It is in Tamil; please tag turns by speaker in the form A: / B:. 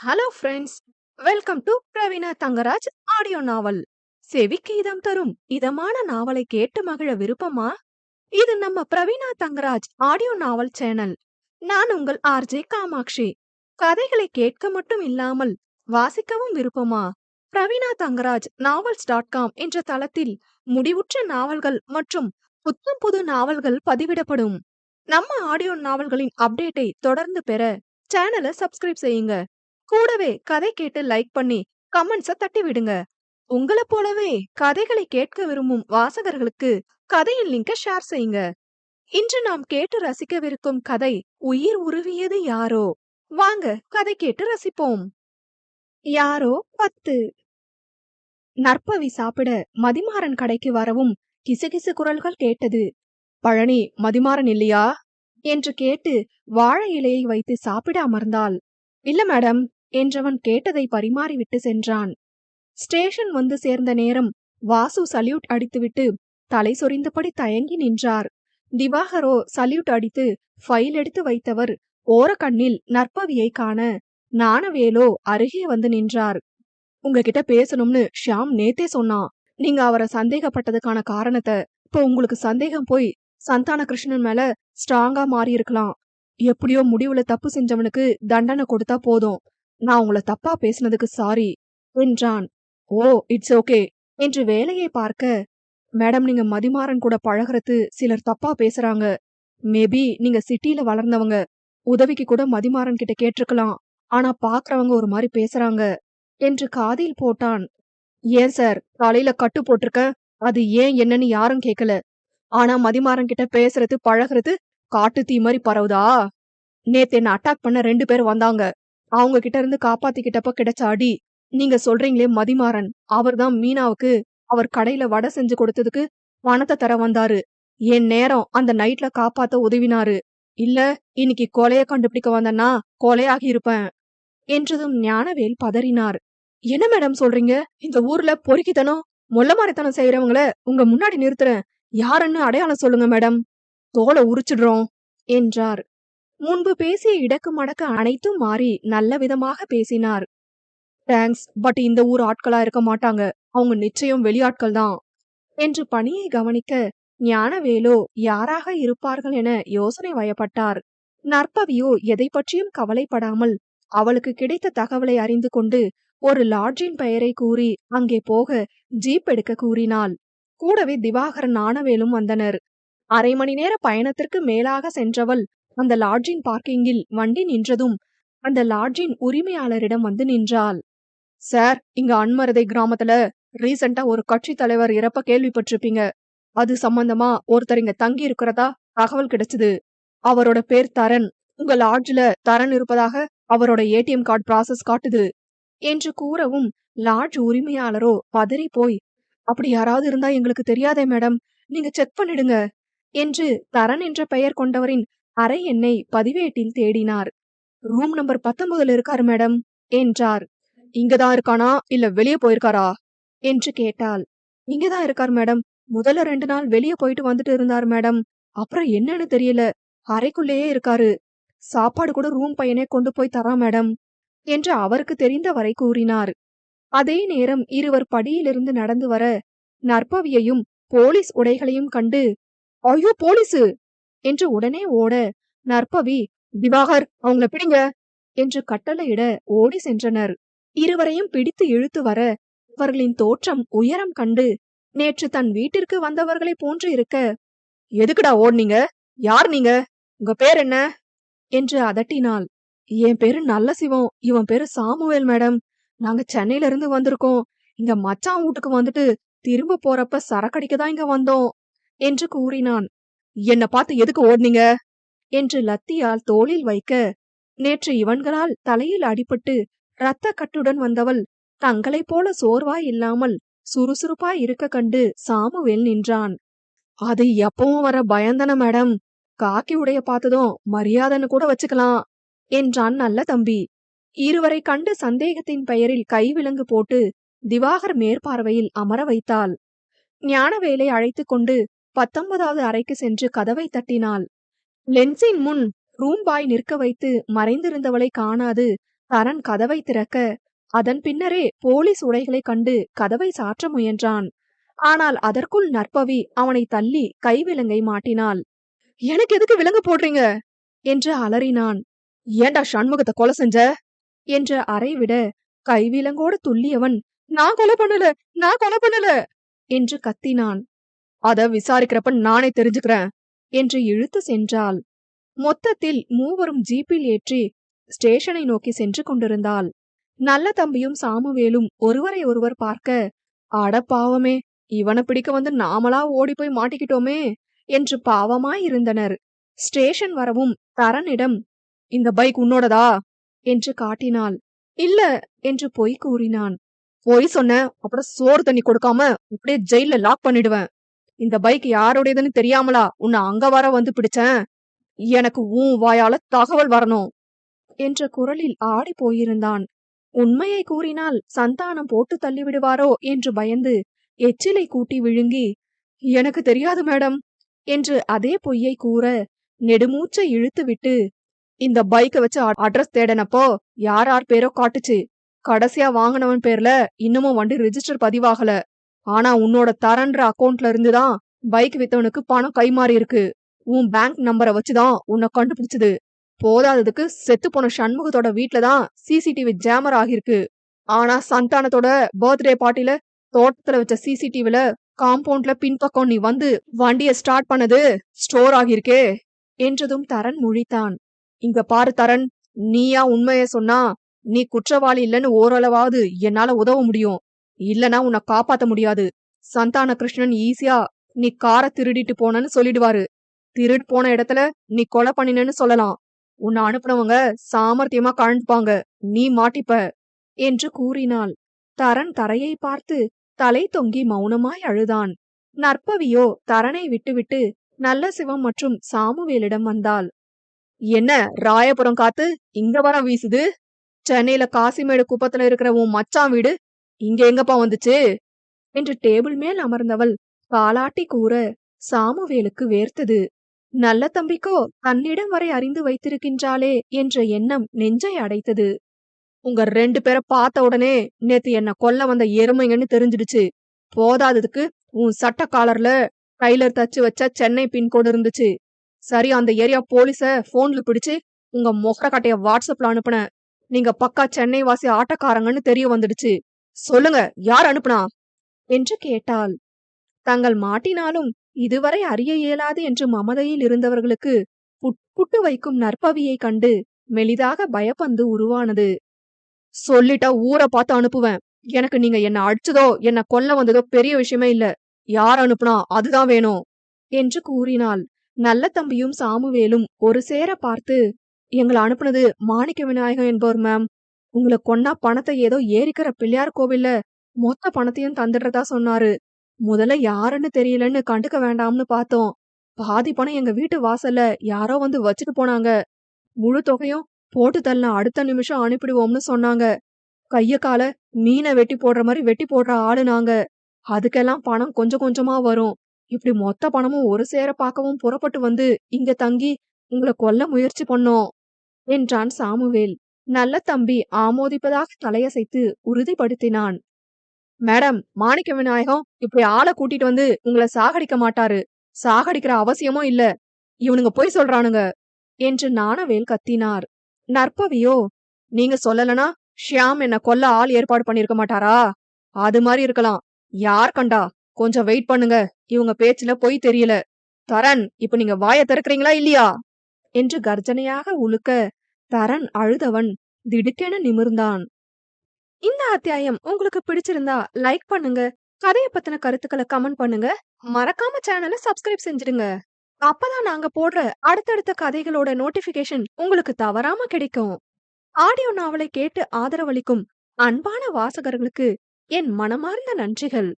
A: Hello friends welcome to Praveena Thangaraj audio novel செவிக்கு இதம் தரும் இதமான நாவலை கேட்டு மகிழ விருப்பமா? இது நம்ம Praveena Thangaraj audio novel channel நான் உங்கள் ஆர்ஜே காமாட்சி. கதைகளை கேட்க மட்டும் இல்லாமல் வாசிக்கவும் விருப்பமா? Praveena Thangaraj novels dot com என்ற தளத்தில் முடிவுற்ற நாவல்கள் மற்றும் புத்தம் புது நாவல்கள் பதிவிடப்படும். நம்ம ஆடியோ நாவல்களின் அப்டேட்டை தொடர்ந்து பெற சேனலை சப்ஸ்கிரைப் செய்யுங்க. கூடவே கதை கேட்டு லைக் பண்ணி கமெண்ட்ஸ தட்டி விடுங்க. உங்களை போலவே கதைகளை கேட்க விரும்பும் வாசகர்களுக்கு கதையின் லிங்கை ஷேர் செய்யுங்க. இன்று நாம் கேட்டு ரசிக்கவிருக்கும் கதை உயிர் உருவியது யாரோ? வாங்க கதை கேட்டு ரசிப்போம். யாரோ? பத்து. நற்பவி சாப்பிட மதிமாறன் கடைக்கு வரவும் கிசுகிசு குரல்கள் கேட்டது. பழனி மதிமாறன் இல்லையா? என்று கேட்டு வாழை இலையை வைத்து சாப்பிட அமர்ந்தாள். இல்ல மேடம். என்றவன் கேட்டதை பரிமாறிவிட்டு சென்றான். ஸ்டேஷன் வந்து சேர்ந்த நேரம் வாசு சல்யூட் அடித்துவிட்டு தலை சொரிந்தபடி தயங்கி நின்றார். திவாகரோ சல்யூட் அடித்து ஃபைல் எடுத்து வைத்தவர் ஓரக்கண்ணில் நற்பவியை காண நாணவேலோ அருகே வந்து நின்றார். உங்ககிட்ட பேசணும்னு ஷியாம் நேத்தே சொன்னான் நீங்க அவரை சந்தேகப்பட்டதுக்கான காரணத்தை இப்போ உங்களுக்கு சந்தேகம் போய் சந்தான கிருஷ்ணன் மேல ஸ்ட்ராங்கா மாறி இருக்கலாம் எப்படியோ முடிவுல தப்பு செஞ்சவனுக்கு தண்டனை கொடுத்தா போதும். நான் உங்களை தப்பா பேசினதுக்கு சாரி என்றான். ஓ இட்ஸ் ஓகே என்று வேலையை பார்க்க மேடம் நீங்க மதிமாறன் கூட பழகுறது சிலர் தப்பா பேசுறாங்க. மேபி நீங்க சிட்டில வளர்ந்தவங்க. உதவிக்கு கூட மதிமாறன் கிட்ட கேட்டிருக்கலாம். ஆனா பாக்குறவங்க ஒரு மாதிரி பேசுறாங்க என்று காதில் போட்டான். ஏன் சார்? தலையில கட்டு போட்டிருக்க. அது ஏன் என்னன்னு யாரும் கேட்கல ஆனா மதிமாறன் கிட்ட பேசுறது பழகுறது காட்டு தீ மாதிரி பரவுதா? நேத்து என்ன அட்டாக் பண்ண ரெண்டு பேர் வந்தாங்க. அவங்க கிட்ட இருந்து காப்பாத்திக்கிட்டப்ப கிடைச்ச அடி. நீங்க சொல்றீங்களே மதிமாறன். அவர்தான் மீனாவுக்கு அவர் கடையில வடை செஞ்சு கொடுத்ததுக்கு பணத்தை தர வந்தாரு. என் நேரம் அந்த நைட்ல காப்பாத்த உதவினாரு. இல்ல இன்னைக்கு கொலைய கண்டுபிடிக்க வந்தனா கொலையாகி இருப்பேன் என்றதும் ஞானவேல் பதறினார். என்ன மேடம் சொல்றீங்க? இந்த ஊர்ல பொறுக்கித்தனம் மொல்லமாரித்தனம் செய்யறவங்கள உங்க முன்னாடி நிறுத்துறேன். யாருன்னு அடையாளம் சொல்லுங்க மேடம். தோலை உரிச்சிடுறோம் என்றார். முன்பு பேசிய இடக்கு மடக்கு அனைத்தும் மாறி நல்ல விதமாக பேசினார். தேங்க்ஸ் பட் இந்த ஊர் ஆட்களா இருக்க மாட்டாங்க. அவங்க நிச்சயம் வெளியாட்கள் தான். என்று பணியை கவனிக்க ஞானவேலோ யாராக இருப்பார்கள் என யோசனை வயப்பட்டார். நற்பவியோ எதை பற்றியும் கவலைப்படாமல் அவளுக்கு கிடைத்த தகவலை அறிந்து கொண்டு ஒரு லாட்ஜின் பெயரை கூறி அங்கே போக ஜீப் எடுக்க கூறினாள். கூடவே திவாகரன் நாணவேலும் வந்தனர். அரை மணி நேர பயணத்திற்கு மேலாக சென்றவள் அந்த லாட்ஜின் பார்க்கிங்கில் வண்டி நின்றதும் அந்த லாட்ஜின் உரிமையாளரிடம் வந்து நின்றாள். சார் இங்க அன்மரதை கிராமத்துல ரீசெண்டா ஒரு கட்சி தலைவர் இறப்ப கேள்விப்பட்டிருப்பீங்க. அது சம்பந்தமா ஒருத்தர் இங்க தங்கி இருக்கிறதா தகவல் கிடைச்சது. அவரோட பேர் தரன் உங்க லாட்ஜ்ல தரன் இருப்பதாக அவரோட ஏடிஎம் கார்டு ப்ராசஸ் காட்டுது. என்று கூறவும் லாட்ஜ் உரிமையாளரோ பதறி போய் அப்படி யாராவது இருந்தா எங்களுக்கு தெரியாதே மேடம். நீங்க செக் பண்ணிடுங்க. என்று தரன் என்ற பெயர் கொண்டவரின் அறை எண்ணை பதிவேட்டில் தேடினார். ரூம் நம்பர் பத்தொன்பதுல இருக்காரு மேடம் என்றார். இங்கதான் இருக்கானா இல்ல வெளியே போயிருக்காரா என்று கேட்டாள். இங்கதான் இருக்கார் மேடம். முதல்ல ரெண்டு நாள் வெளியே போயிட்டு வந்துட்டு இருந்தார் மேடம். அப்புறம் என்னன்னு தெரியல. அறைக்குள்ளேயே இருக்காரு. சாப்பாடு கூட ரூம் பையனே கொண்டு போய் தரா மேடம் என்று அவருக்கு தெரிந்தவரை கூறினார். அதே நேரம் இருவர் படியிலிருந்து நடந்து வர நற்பவியையும் போலீஸ் உடைகளையும் கண்டு ஐயோ போலீஸு! என்று உடனே ஓட நற்பவி திவாகர் அவங்கள பிடிங்க என்று கட்டளையிட ஓடி சென்றனர். இருவரையும் பிடித்து இழுத்து வர அவர்களின் தோற்றம் உயரம் கண்டு நேற்று தன் வீட்டிற்கு வந்தவர்களை போன்று இருக்க. எதுக்குடா ஓடுனீங்க? யார் நீங்க? உங்க பேர் என்ன? என்று அதட்டினாள். என் பேரு நல்ல சிவம் இவன் பேரு சாமுவேல் மேடம். நாங்க சென்னையில இருந்து வந்திருக்கோம். இங்க மச்சான் வீட்டுக்கு வந்துட்டு திரும்ப போறப்ப சரக்கடிக்க தான் இங்க வந்தோம் என்று கூறினான். என்ன பார்த்து எதுக்கு ஓடுனீங்க? என்று லத்தியால் தோளில் வைக்க நேற்று இவன்களால் தலையில் அடிபட்டு இரத்த கட்டுடன் வந்தவள் தங்களைப் போல சோர்வாய் இல்லாமல் சுறுசுறுப்பாய் இருக்க கண்டு சாமுவேல் நின்றான். அது எப்பவும் வர பயந்தன மேடம். காக்கி உடைய பார்த்ததும் மரியாதைன்னு கூட வச்சுக்கலாம் என்றான் நல்ல தம்பி. இருவரை கண்டு சந்தேகத்தின் பெயரில் கைவிலங்கு போட்டு திவாகர் மேற்பார்வையில் அமர வைத்தாள். ஞானவேலை அழைத்துக் கொண்டு பத்தொன்பதாவது அறைக்கு சென்று கதவை தட்டினாள். லென்ஸின் முன் ரூம்பாய் நிற்க வைத்து மறைந்திருந்தவளை காணாது தரன் கதவை திறக்க அதன் பின்னரே போலீஸ் உடைகளைக் கண்டு கதவை சாற்ற முயன்றான். ஆனால் அதற்குள் நற்பவி அவனை தள்ளி கைவிலங்கை மாட்டினாள். எனக்கு எதுக்கு விலங்கு போடுறீங்க? என்று அலறினான். ஏண்டா சண்முகத்தை கொலை செஞ்ச? என்று அறைவிட கைவிலங்கோடு துள்ளியவன் நான் கொலை பண்ணல நான் கொலை பண்ணல என்று கத்தினான். அத விசாரிக்கிறப்ப நானே தெரிஞ்சுக்கிறேன் என்று இழுத்து சென்றாள். மொத்தத்தில் மூவரும் ஜீப்பில் ஏற்றி ஸ்டேஷனை நோக்கி சென்று கொண்டிருந்தாள். நல்ல தம்பியும் சாமுவேலும் ஒருவரை ஒருவர் பார்க்க அட பாவமே இவனை பிடிக்க வந்து நாமளா ஓடி போய் மாட்டிக்கிட்டோமே என்று பாவமாய் இருந்தனர். ஸ்டேஷன் வரவும் தரனிடம் இந்த பைக் உன்னோடதா? என்று காட்டினாள். இல்ல என்று பொய் கூறினான். பொய் சொன்ன அப்புறம் சோறு தண்ணி கொடுக்காம அப்படியே ஜெயில லாக் பண்ணிடுவேன் இந்த பைக் யாருடையதுன்னு தெரியாமலா உன்னை அங்க வர வந்து பிடிச்சேன்? எனக்கு உன் வாயால தகவல் வரணும். என்ற குரலில் ஆடி போயிருந்தான். உண்மையை கூறினால் சந்தானம் போட்டு தள்ளிவிடுவாரோ என்று பயந்து எச்சிலை கூட்டி விழுங்கி எனக்கு தெரியாது மேடம் என்று அதே பொய்யை கூற நெடுமூச்சை இழுத்துவிட்டு இந்த பைக்கை வச்சு அட்ரஸ் தேடனப்போ யார் யார் பேரோ காட்டுச்சு. கடைசியா வாங்கினவன் பேர்ல இன்னமும் வண்டி ரிஜிஸ்டர் பதிவாகல. ஆனா உன்னோட தரன்ற அகவுண்ட்ல இருந்து தான் பைக் வித்தவனுக்கு பணம் கைமாறி இருக்கு. உன் பேங்க் நம்பரை வச்சுதான் உன்னை கண்டுபிடிச்சது. போதாததுக்கு செத்து போன சண்முகத்தோட வீட்ல தான் சிசிடிவி ஜாமர் ஆகியிருக்கு. ஆனா சந்தானத்தோட பர்த்டே பார்ட்டில தோட்டத்துல வச்ச சிசிடிவில காம்பவுண்ட்ல பின்பக்கம் நீ வந்து வண்டிய ஸ்டார்ட் பண்ணது ஸ்டோர் ஆகியிருக்கே என்றதும் தரன் முழித்தான். இங்க பாரு தரன் நீயா உண்மைய சொன்னா நீ குற்றவாளி இல்லைன்னு ஓரளவாவது என்னால உதவ முடியும். இல்லனா உன்னை காப்பாத்த முடியாது. சந்தான கிருஷ்ணன் ஈஸியா நீ காரை திருடிட்டு போனன்னு சொல்லிடுவாரு. திருடு போன இடத்துல நீ கொலை பண்ணினன்னு சொல்லலாம். உன்னை அனுப்புனவங்க சாமர்த்தியமா கழண்டுப்பாங்க. நீ மாட்டிப்ப என்று கூறினாள். தரன் தரையை பார்த்து தலை தொங்கி மௌனமாய் அழுதான். நற்பவியோ தரனை விட்டுவிட்டு நல்ல சிவம் மற்றும் சாமுவேலிடம் வந்தாள். என்ன ராயபுரம் காத்து இங்க வர வீசுது? சென்னையில காசிமேடு குப்பத்துல இருக்கிற உன் மச்சான் வீடு இங்க எங்கப்பா வந்துச்சு? என்று டேபிள் மேல் அமர்ந்தவள் பாலாட்டி கூற சாமுவேலுக்கு வேர்த்தது. நல்ல தம்பிக்கோ தன்னிடம் வரை அறிந்து வைத்திருக்கின்றாளே என்ற எண்ணம் நெஞ்சை அடைத்தது. உங்க ரெண்டு பேரை பார்த்த உடனே நேத்து என்ன கொல்ல வந்த எருமைங்கன்னு தெரிஞ்சிடுச்சு. போதாததுக்கு உன் சட்ட காலர்ல டைலர் தச்சு வச்ச சென்னை பின்கோடு இருந்துச்சு. சரி அந்த ஏரியா போலீஸ போன்ல பிடிச்சு உங்க மொகரக்கட்டைய வாட்ஸ்அப்ல அனுப்புன நீங்க பக்கா சென்னை வாசி ஆட்டக்காரங்கன்னு தெரிய வந்துடுச்சு. சொல்லுங்க யார் அனுப்புனா? என்று கேட்டாள். தங்கள் மாட்டினாலும் இதுவரை அறிய இயலாது என்று மமதையில் இருந்தவர்களுக்கு புட்புட்டு வைக்கும் நற்பவியை கண்டு மெலிதாக பயப்பந்து உருவானது. சொல்லிட்டா ஊரை பார்த்து அனுப்புவேன். எனக்கு நீங்க என்ன அடிச்சதோ என்ன கொல்ல வந்ததோ பெரிய விஷயமே இல்ல. யார் அனுப்புனா அதுதான் வேணும் என்று கூறினாள். நல்ல தம்பியும் சாமுவேலும் ஒரு சேர பார்த்து எங்களை அனுப்புனது மாணிக்க விநாயகம் என்பவர் மேம் உங்களை கொன்னா பணத்தை ஏதோ ஏறிக்கிற பிள்ளையார் கோவில்ல மொத்த பணத்தையும் தந்துடுறதா சொன்னாரு. முதல்ல யாருன்னு தெரியலன்னு கண்டுக்க வேண்டாம்னு பார்த்தோம். பாதி பணம் எங்க வீட்டு வாசல்ல யாரோ வந்து வச்சுட்டு போனாங்க. முழு தொகையும் போட்டு தள்ள அடுத்த நிமிஷம் அனுப்பிடுவோம்னு சொன்னாங்க. கைய கால மீனை வெட்டி போடுற மாதிரி வெட்டி போடுற ஆளு நாங்க அதுக்கெல்லாம் பணம் கொஞ்சம் கொஞ்சமா வரும். இப்படி மொத்த பணமும் ஒரு சேர பார்க்கவும் புறப்பட்டு வந்து இங்க தங்கி உங்களை கொல்ல முயற்சி பண்ணோம் என்றான் சாமுவேல். நல்ல தம்பி ஆமோதிப்பதாக தலையசைத்து உறுதிப்படுத்தினான். மேடம் மாணிக்க விநாயகம் இப்படி ஆளை கூட்டிட்டு வந்து உங்களை சாகடிக்க மாட்டாரு. சாகடிக்கிற அவசியமும் இல்ல. இவனுங்க பொய் சொல்றானுங்க. என்று நாணவேல் கத்தினார். நற்பவியோ நீங்க சொல்லலனா ஷியாம் என்ன கொல்ல ஆள் ஏற்பாடு பண்ணிருக்க மாட்டாரா? அது மாதிரி இருக்கலாம். யார் கண்டா? கொஞ்சம் வெயிட் பண்ணுங்க. இவங்க பேச்சுல பொய் தெரியல. தரன் இப்ப நீங்க வாய திறக்கிறீங்களா இல்லையா? என்று கர்ஜனையாக உழுக்க தரன் அழுதவன் திடுக்கென நிமிர்ந்தான். இந்த அத்தியாயம் உங்களுக்கு பிடிச்சிருந்தா லைக் பண்ணுங்க கதைய பத்தின கருத்துக்களை கமெண்ட் பண்ணுங்க மறக்காம சேனலை சப்ஸ்கிரைப் செஞ்சிடுங்க. அப்பதான் நாங்க போடுற அடுத்தடுத்த கதைகளோட நோட்டிபிகேஷன் உங்களுக்கு தவறாம கிடைக்கும். ஆடியோ நாவலை கேட்டு ஆதரவளிக்கும் அன்பான வாசகர்களுக்கு என் மனமார்ந்த நன்றிகள்.